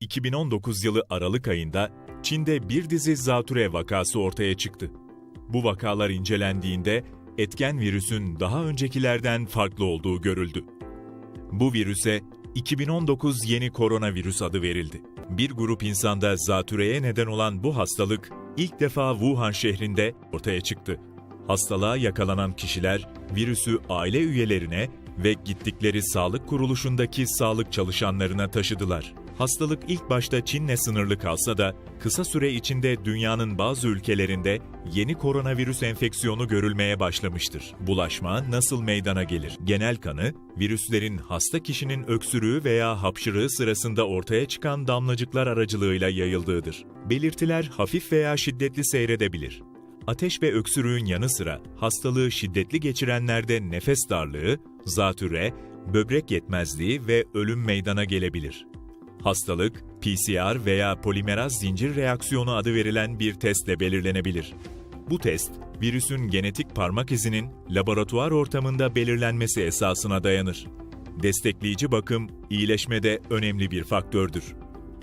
2019 yılı Aralık ayında Çin'de bir dizi zatüre vakası ortaya çıktı. Bu vakalar incelendiğinde etken virüsün daha öncekilerden farklı olduğu görüldü. Bu virüse 2019 yeni koronavirüs adı verildi. Bir grup insanda zatüreye neden olan bu hastalık ilk defa Wuhan şehrinde ortaya çıktı. Hastalığa yakalanan kişiler virüsü aile üyelerine ve gittikleri sağlık kuruluşundaki sağlık çalışanlarına taşıdılar. Hastalık ilk başta Çin'le sınırlı kalsa da kısa süre içinde dünyanın bazı ülkelerinde yeni koronavirüs enfeksiyonu görülmeye başlamıştır. Bulaşma nasıl meydana gelir? Genel kanı, virüslerin hasta kişinin öksürüğü veya hapşırığı sırasında ortaya çıkan damlacıklar aracılığıyla yayıldığıdır. Belirtiler hafif veya şiddetli seyredebilir. Ateş ve öksürüğün yanı sıra hastalığı şiddetli geçirenlerde nefes darlığı, zatüre, böbrek yetmezliği ve ölüm meydana gelebilir. Hastalık, PCR veya polimeraz zincir reaksiyonu adı verilen bir testle belirlenebilir. Bu test, virüsün genetik parmak izinin laboratuvar ortamında belirlenmesi esasına dayanır. Destekleyici bakım, iyileşmede önemli bir faktördür.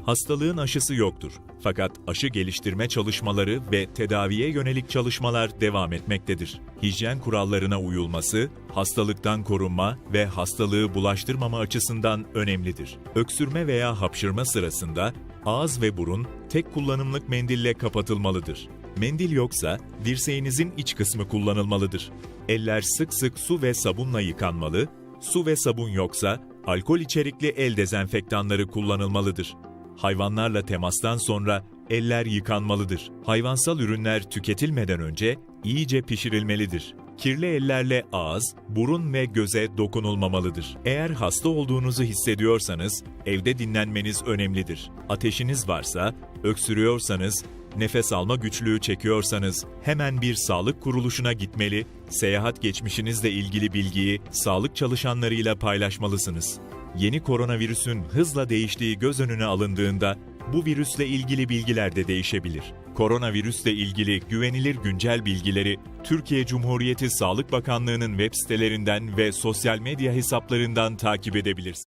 Hastalığın aşısı yoktur. Fakat aşı geliştirme çalışmaları ve tedaviye yönelik çalışmalar devam etmektedir. Hijyen kurallarına uyulması, hastalıktan korunma ve hastalığı bulaştırmama açısından önemlidir. Öksürme veya hapşırma sırasında ağız ve burun tek kullanımlık mendille kapatılmalıdır. Mendil yoksa dirseğinizin iç kısmı kullanılmalıdır. Eller sık sık su ve sabunla yıkanmalı, su ve sabun yoksa alkol içerikli el dezenfektanları kullanılmalıdır. Hayvanlarla temastan sonra eller yıkanmalıdır. Hayvansal ürünler tüketilmeden önce iyice pişirilmelidir. Kirli ellerle ağız, burun ve göze dokunulmamalıdır. Eğer hasta olduğunuzu hissediyorsanız evde dinlenmeniz önemlidir. Ateşiniz varsa, öksürüyorsanız, nefes alma güçlüğü çekiyorsanız hemen bir sağlık kuruluşuna gitmeli, seyahat geçmişinizle ilgili bilgiyi sağlık çalışanlarıyla paylaşmalısınız. Yeni koronavirüsün hızla değiştiği göz önüne alındığında bu virüsle ilgili bilgiler de değişebilir. Koronavirüsle ilgili güvenilir güncel bilgileri Türkiye Cumhuriyeti Sağlık Bakanlığı'nın web sitelerinden ve sosyal medya hesaplarından takip edebilirsiniz.